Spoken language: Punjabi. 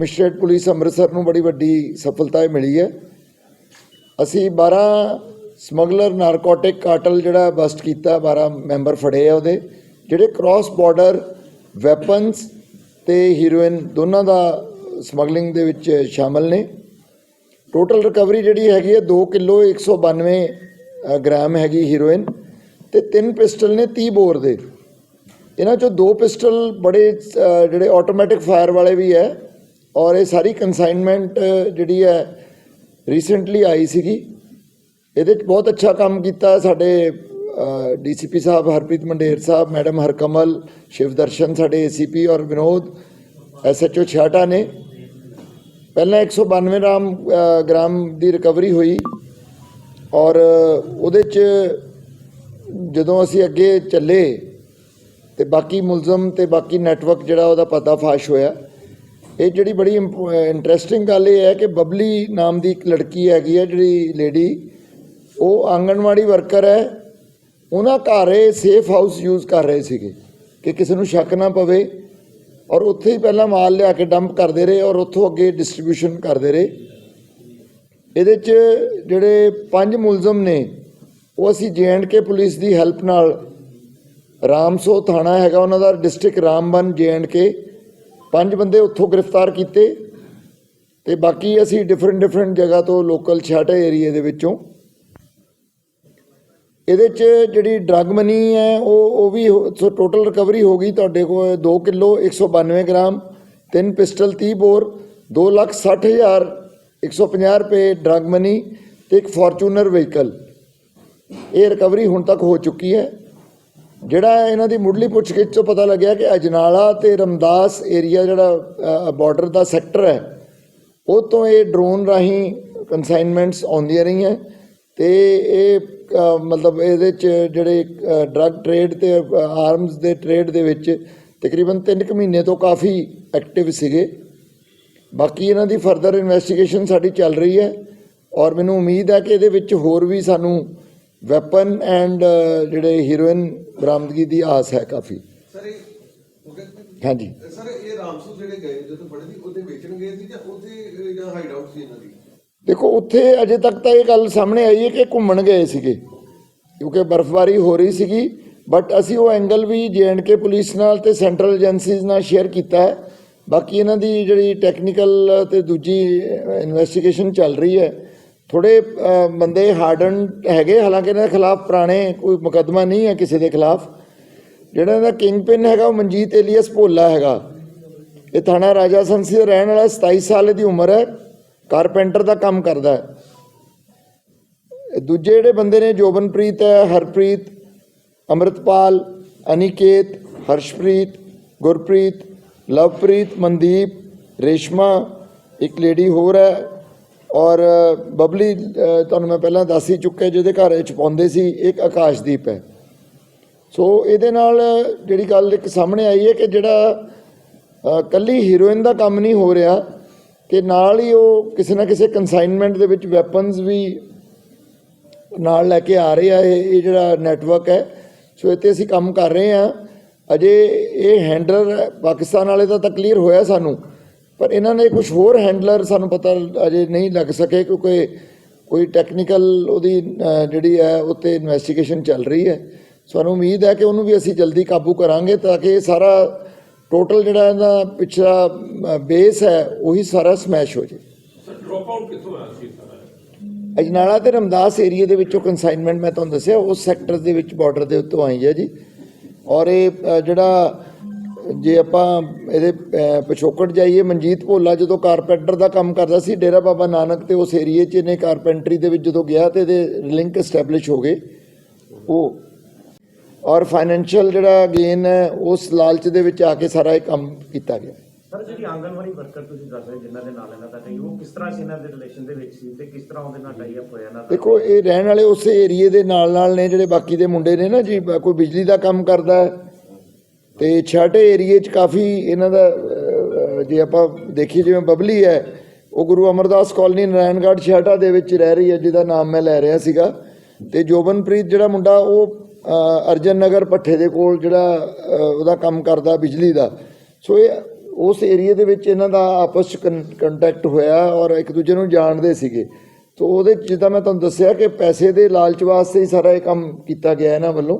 ਕਮਿਸ਼ਨਰੇਟ ਪੁਲਿਸ ਅੰਮ੍ਰਿਤਸਰ ਨੂੰ ਬੜੀ ਵੱਡੀ ਸਫਲਤਾ ਮਿਲੀ ਹੈ। ਅਸੀਂ 12 ਸਮਗਲਰ ਨਾਰਕੋਟਿਕ ਕਾਟਲ ਜਿਹੜਾ ਬਸਟ ਕੀਤਾ 12 ਮੈਂਬਰ ਫੜੇ ਆ ਉਹਦੇ। ਜਿਹੜੇ ਕ੍ਰਾਸ ਬਾਰਡਰ ਵੈਪਨਸ ਤੇ ਹੀਰੋਇਨ ਦੋਨਾਂ ਦਾ ਸਮਗਲਿੰਗ ਦੇ ਵਿੱਚ ਸ਼ਾਮਲ ਨੇ। ਟੋਟਲ ਰਿਕਵਰੀ ਜਿਹੜੀ ਹੈਗੀ ਹੈ 2 ਕਿਲੋ 192 ਅ, ਗ੍ਰਾਮ ਹੈਗੀ ਹੀਰੋਇਨ ਤੇ ਤਿੰਨ ਪਿਸਟਲ ਨੇ 30 ਬੋਰ ਦੇ। ਇਹਨਾਂ ਚੋਂ ਦੋ ਪਿਸਟਲ ਬੜੇ ਜਿਹੜੇ ਆਟੋਮੈਟਿਕ ਫਾਇਰ ਵਾਲੇ ਵੀ ਹੈ। ਔਰ ਇਹ ਸਾਰੀ ਕਨਸਾਈਨਮੈਂਟ ਜਿਹੜੀ ਹੈ ਰੀਸੈਂਟਲੀ ਆਈ ਸੀਗੀ। ਇਹਦੇ 'ਚ ਬਹੁਤ ਅੱਛਾ ਕੰਮ ਕੀਤਾ ਸਾਡੇ ਡੀਸੀਪੀ ਸਾਹਿਬ ਹਰਪ੍ਰੀਤ ਮੰਡੇਰ ਸਾਹਿਬ ਮੈਡਮ ਹਰਕਮਲ ਸ਼ਿਵਦਰਸ਼ਨ ਸਾਡੇ ਏਸੀਪੀ ਔਰ ਵਿਨੋਦ ਐਸਐਚਓ ਛਾਟਾ ਨੇ। ਪਹਿਲਾਂ 192 ਗ੍ਰਾਮ ਅ, ਗ੍ਰਾਮ ਦੀ ਰਿਕਵਰੀ ਹੋਈ। ਔਰ ਉਹਦੇ 'ਚ ਜਦੋਂ ਅਸੀਂ ਅੱਗੇ ਚੱਲੇ ਤੇ ਬਾਕੀ ਮੁਲਜ਼ਮ ਤੇ ਬਾਕੀ ਨੈਟਵਰਕ ਜਿਹੜਾ ਉਹਦਾ ਪਤਾ ਫਾਸ਼ ਹੋਇਆ। ਇਹ ਜਿਹੜੀ ਬੜੀ ਇੰਟਰਸਟਿੰਗ ਗੱਲ ਇਹ ਹੈ ਕਿ ਬਬਲੀ ਨਾਮ ਦੀ ਇੱਕ ਲੜਕੀ ਹੈਗੀ ਹੈ ਜਿਹੜੀ ਲੇਡੀ ਉਹ ਆਂਗਣਵਾੜੀ ਵਰਕਰ ਹੈ। ਉਹਨਾਂ ਘਰ ਇਹ ਸੇਫ ਹਾਊਸ ਯੂਜ਼ ਕਰ ਰਹੇ ਸੀਗੇ ਕਿ ਕਿਸੇ ਨੂੰ ਸ਼ੱਕ ਨਾ ਪਵੇ ਔਰ ਉੱਥੇ ਹੀ ਪਹਿਲਾਂ ਮਾਲ ਲਿਆ ਕੇ ਡੰਪ ਕਰਦੇ ਰਹੇ ਔਰ ਉੱਥੋਂ ਅੱਗੇ ਡਿਸਟ੍ਰੀਬਿਊਸ਼ਨ ਕਰਦੇ ਰਹੇ। ਇਹਦੇ 'ਚ ਜਿਹੜੇ ਪੰਜ ਮੁਲਜ਼ਮ ਨੇ, ਉਹ ਅਸੀਂ ਕੇ ਪੁਲਿਸ ਦੀ ਹੈਲਪ ਨਾਲ ਰਾਮਸੋ ਥਾਣਾ ਹੈਗਾ, ਉਹਨਾਂ ਦਾ ਡਿਸਟ੍ਰਿਕਟ ਰਾਮਬਨ ਕੇ ਪੰਜ ਬੰਦੇ ਉੱਥੋਂ ਗ੍ਰਿਫਤਾਰ ਕੀਤੇ ਤੇ ਬਾਕੀ ਅਸੀਂ ਡਿਫਰੈਂਟ ਡਿਫਰੈਂਟ ਜਗ੍ਹਾ ਤੋਂ ਲੋਕਲ ਛਾਟਾ ਏਰੀਏ ਦੇ ਵਿੱਚੋਂ। ਇਹਦੇ 'ਚ ਜਿਹੜੀ ਡਰੱਗ ਮਨੀ ਹੈ, ਉਹ ਉਹ ਵੀ ਹੋ- ਸੋ ਟੋਟਲ ਰਿਕਵਰੀ ਹੋ ਗਈ ਤੁਹਾਡੇ ਕੋਲ 2 ਕਿਲੋ 192 ਗ੍ਰਾਮ, ਤਿੰਨ ਪਿਸਟਲ 30 ਬੋਰ 2 ਲੱਖ 60 ਹਜ਼ਾਰ 150 ਰੁਪਏ ਡਰੱਗ ਮਨੀ ਤੇ ਇੱਕ ਫੋਰਚੂਨਰ ਵਹੀਕਲ ਇਹ ਰਿਕਵਰੀ ਹੁਣ ਤੱਕ ਹੋ ਚੁੱਕੀ ਹੈ। ਜਿਹੜਾ ਇਹਨਾਂ ਦੀ ਮੁੱਢਲੀ ਪੁੱਛਗਿੱਛ ਤੋਂ ਪਤਾ ਲੱਗਿਆ ਕਿ ਅਜਨਾਲਾ ਤੇ ਰਮਦਾਸ ਏਰੀਆ ਜਿਹੜਾ ਬਾਰਡਰ ਦਾ ਸੈਕਟਰ ਹੈ, ਉਹ ਤੋਂ ਇਹ ਡਰੋਨ ਰਾਹੀਂ ਕਨਸਾਈਨਮੈਂਟਸ ਆਉਂਦੀਆਂ ਰਹੀਆਂ ਤੇ ਇਹ ਮਤਲਬ ਇਹਦੇ ਚ ਜਿਹੜੇ ਡਰੱਗ ਟ੍ਰੇਡ ਤੇ ਆਰਮਸ ਦੇ ਟ੍ਰੇਡ ਦੇ ਵਿੱਚ ਤਕਰੀਬਨ 3 ਕੁ ਮਹੀਨੇ ਤੋਂ ਕਾਫੀ ਐਕਟਿਵ ਸੀਗੇ। ਬਾਕੀ ਇਹਨਾਂ ਦੀ ਫਰਦਰ ਇਨਵੈਸਟੀਗੇਸ਼ਨ ਸਾਡੀ ਚੱਲ ਰਹੀ ਹੈ ਔਰ ਮੈਨੂੰ ਉਮੀਦ ਹੈ ਕਿ ਇਹਦੇ ਵਿੱਚ ਹੋਰ ਵੀ ਸਾਨੂੰ ਵੈਪਨ ਐਂਡ ਜਿਹੜੇ ਹੀਰੋਇਨ ਬਰਾਮਦਗੀ ਦੀ ਆਸ ਹੈ ਕਾਫੀ। ਸਰ ਇਹ ਹਾਂਜੀ। ਸਰ ਇਹ ਰਾਮਸੂ ਜਿਹੜੇ ਗਏ ਜਦੋਂ ਬੜੇ ਸੀ ਉਹਦੇ ਵੇਚਣ ਗਏ ਸੀ ਜਾਂ ਉੱਥੇ ਜਾਂ ਹਾਈਡ ਆਊਟ ਸੀ ਇਹਨਾਂ ਦੀ? ਦੇਖੋ ਉੱਥੇ ਅਜੇ ਤੱਕ ਤਾਂ ਇਹ ਗੱਲ ਸਾਹਮਣੇ ਆਈ ਹੈ ਕਿ ਘੁੰਮਣ ਗਏ ਸੀਗੇ ਕਿਉਂਕਿ ਬਰਫ਼ਬਾਰੀ ਹੋ ਰਹੀ ਸੀਗੀ ਬਟ ਅਸੀਂ ਉਹ ਐਂਗਲ ਵੀ ਕੇ ਪੁਲਿਸ ਨਾਲ ਤੇ ਸੈਂਟਰਲ ਏਜੰਸੀਜ਼ ਨਾਲ ਸ਼ੇਅਰ ਕੀਤਾ ਹੈ। ਬਾਕੀ ਇਹਨਾਂ ਦੀ ਜਿਹੜੀ ਟੈਕਨੀਕਲ ਤੇ ਦੂਜੀ ਇਨਵੈਸਟੀਗੇਸ਼ਨ ਚੱਲ ਰਹੀ ਹੈ ਥੋੜੇ ਬੰਦੇ ਹਾਰਡਨ ਹੈਗੇ, ਹਾਲਾਂਕਿ ਇਹਨਾਂ ਦੇ ਖਿਲਾਫ ਪੁਰਾਣੇ ਕੋਈ ਮੁਕੱਦਮਾ ਨਹੀਂ ਹੈ ਕਿਸੇ ਦੇ ਖਿਲਾਫ। ਜਿਹੜਾ ਇਹਦਾ ਕਿੰਗ ਪਿਨ ਹੈਗਾ, ਉਹ ਮਨਜੀਤ ਏਲੀਅਸ ਭੋਲਾ ਹੈਗਾ। ਇਹ ਥਾਣਾ ਰਾਜਾ ਸੰਸੀ ਦਾ ਰਹਿਣ ਵਾਲਾ 27 ਸਾਲ ਦੀ ਉਮਰ ਹੈ। ਕਾਰਪੈਂਟਰ ਦਾ ਕੰਮ ਕਰਦਾ ਹੈ। ਦੂਜੇ ਜਿਹੜੇ ਬੰਦੇ ਨੇ, ਜੋਬਨਪ੍ਰੀਤ ਹੈ, ਹਰਪ੍ਰੀਤ, ਅੰਮ੍ਰਿਤਪਾਲ, ਅਨਿਕੇਤ, ਹਰਸ਼ਪ੍ਰੀਤ, ਗੁਰਪ੍ਰੀਤ, ਲਵਪ੍ਰੀਤ, ਮਨਦੀਪ, ਰੇਸ਼ਮਾ, ਇੱਕ ਲੇਡੀ ਹੋਰ ਹੈ। ਔਰ ਬਬਲੀ ਤੁਹਾਨੂੰ ਮੈਂ ਪਹਿਲਾਂ ਦੱਸ ਹੀ ਚੁੱਕਿਆ ਜਿਹਦੇ ਘਰ ਵਿੱਚ ਪਾਉਂਦੇ ਸੀ ਇੱਕ ਆਕਾਸ਼ਦੀਪ ਹੈ। ਸੋ ਇਹਦੇ ਨਾਲ ਜਿਹੜੀ ਗੱਲ ਇੱਕ ਸਾਹਮਣੇ ਆਈ ਹੈ ਕਿ ਜਿਹੜਾ ਅ, ਕੱਲੀ ਹੀਰੋਇਨ ਦਾ ਕੰਮ ਨਹੀਂ ਹੋ ਰਿਹਾ ਕਿ ਨਾਲ ਹੀ ਉਹ ਕਿਸੇ ਨਾ ਕਿਸੇ ਕਨਸਾਈਨਮੈਂਟ ਦੇ ਵਿੱਚ ਵੈਪਨਸ ਵੀ ਨਾਲ ਲੈ ਕੇ ਆ ਰਿਹਾ ਇਹ ਇਹ ਜਿਹੜਾ ਨੈਟਵਰਕ ਹੈ। ਸੋ ਇੱਥੇ ਅਸੀਂ ਕੰਮ ਕਰ ਰਹੇ ਹਾਂ। ਅਜੇ ਇਹ ਹੈਂਡਲਰ ਪਾਕਿਸਤਾਨ ਵਾਲੇ ਦਾ ਤਾਂ ਕਲੀਅਰ ਹੋਇਆ ਸਾਨੂੰ ਪਰ ਇਹਨਾਂ ਨੇ ਕੁਝ ਹੋਰ ਹੈਂਡਲਰ ਸਾਨੂੰ ਪਤਾ ਅਜੇ ਨਹੀਂ ਲੱਗ ਸਕੇ ਕਿਉਂਕਿ ਕੋਈ ਟੈਕਨੀਕਲ ਉਹਦੀ ਜਿਹੜੀ ਹੈ ਉੱਤੇ ਇਨਵੈਸਟੀਗੇਸ਼ਨ ਚੱਲ ਰਹੀ ਹੈ। ਸਾਨੂੰ ਉਮੀਦ ਹੈ ਕਿ ਉਹਨੂੰ ਵੀ ਅਸੀਂ ਜਲਦੀ ਕਾਬੂ ਕਰਾਂਗੇ ਤਾਂ ਕਿ ਇਹ ਸਾਰਾ ਟੋਟਲ ਜਿਹੜਾ ਇਹਦਾ ਪਿਛਲਾ ਬੇਸ ਹੈ ਉਹੀ ਸਾਰਾ ਸਮੈਸ਼ ਹੋ ਜੇ ਸਰ ਡ੍ਰੌਪ ਆਊਟ ਕਿੱਥੋਂ ਆਇਆ ਸੀ ਸਾਰਾ? ਅਜਨਾਲਾ ਤੇ ਰਮਦਾਸ ਏਰੀਆ ਦੇ ਵਿੱਚੋਂ ਕਨਸਾਈਨਮੈਂਟ ਮੈਂ ਤੁਹਾਨੂੰ ਦੱਸਿਆ ਉਸ ਸੈਕਟਰ ਦੇ ਵਿੱਚ ਬਾਰਡਰ ਦੇ ਉੱਤੋਂ ਆਈ ਹੈ ਜੀ। ਔਰ ਇਹ ਜਿਹੜਾ ਜੇ ਆਪਾਂ ਇਹਦੇ ਪਿਛੋਕੜ ਜਾਈਏ ਮਨਜੀਤ ਭੋਲਾ ਜਦੋਂ ਕਾਰਪੈਂਟਰ ਦਾ ਕੰਮ ਕਰਦਾ ਸੀ ਡੇਰਾ ਬਾਬਾ ਨਾਨਕ ਤੇ ਉਸ ਏਰੀਏ 'ਚ ਇਹਨੇ ਕਾਰਪੈਂਟਰੀ ਦੇ ਵਿੱਚ ਜਦੋਂ ਗਿਆ ਤੇ ਇਹਦੇ ਲਿੰਕ ਐਸਟੈਬਲਿਸ਼ ਹੋ ਗਏ। ਉਹ ਔਰ ਫਾਈਨੈਂਸ਼ੀਅਲ ਜਿਹੜਾ ਗੇਨ ਹੈ ਉਸ ਲਾਲਚ ਦੇ ਵਿੱਚ ਆ ਕੇ ਸਾਰਾ ਇਹ ਕੰਮ ਕੀਤਾ ਗਿਆ। ਸਰ ਜਿਹੜੀ ਆਂਗਨਵਾੜੀ ਵਰਕਰ ਤੁਸੀਂ ਦੱਸ ਰਹੇ ਜਿਨ੍ਹਾਂ ਦੇ ਨਾਲ ਇਹਨਾਂ ਦਾ ਟਾਈ ਉਹ ਕਿਸ ਤਰ੍ਹਾਂ ਸੀ ਇਹਨਾਂ ਦੇ ਰਿਲੇਸ਼ਨ ਦੇ ਵਿੱਚ ਸੀ ਤੇ ਕਿਸ ਤਰ੍ਹਾਂ ਉਹਦੇ ਨਾਲ ਟਾਈ ਅਪ ਹੋਇਆ ਇਹਨਾਂ ਦਾ? ਦੇਖੋ ਇਹ ਰਹਿਣ ਵਾਲੇ ਉਸੇ ਏਰੀਏ ਦੇ ਨਾਲ ਨਾਲ ਨੇ ਜਿਹੜੇ ਬਾਕੀ ਦੇ ਮੁੰਡੇ ਨੇ ਨਾ ਜੀ ਕੋਈ ਬਿਜਲੀ ਦਾ ਕੰਮ ਕਰਦਾ ਹੈ ਤੇ ਛਾਟੇ ਏਰੀਏ 'ਚ ਕਾਫੀ ਇਹਨਾਂ ਦਾ ਜੇ ਆਪਾਂ ਦੇਖੀਏ ਜਿਵੇਂ ਬਬਲੀ ਹੈ, ਉਹ ਗੁਰੂ ਅਮਰਦਾਸ ਕਾਲਨੀ ਨਾਰਾਇਣਗੜ੍ਹ ਛਾਟਾ ਦੇ ਵਿੱਚ ਰਹਿ ਰਹੀ ਹੈ, ਜਿਹਦਾ ਨਾਮ ਮੈਂ ਲੈ ਰਿਹਾ ਸੀਗਾ। ਤੇ ਜੋਬਨਪ੍ਰੀਤ ਜਿਹੜਾ ਮੁੰਡਾ, ਉਹ ਅਰਜਨ ਨਗਰ ਪੱਠੇ ਦੇ ਕੋਲ ਜਿਹੜਾ ਉਹਦਾ ਕੰਮ ਕਰਦਾ ਬਿਜਲੀ ਦਾ। ਸੋ ਇਹ, ਉਸ ਏਰੀਆ ਦੇ ਵਿੱਚ ਇਹਨਾਂ ਦਾ ਆਪਸ ਚ ਕੰਟੈਕਟ ਹੋਇਆ ਔਰ ਇੱਕ ਦੂਜੇ ਨੂੰ ਜਾਣਦੇ ਸੀਗੇ। ਤੋ ਉਹਦੇ 'ਚ ਜਿੱਦਾਂ ਮੈਂ ਤੁਹਾਨੂੰ ਦੱਸਿਆ ਕਿ ਪੈਸੇ ਦੇ ਲਾਲਚ ਵਾਸਤੇ ਹੀ ਸਾਰਾ ਇਹ ਕੰਮ ਕੀਤਾ ਗਿਆ ਇਹਨਾਂ ਵੱਲੋਂ।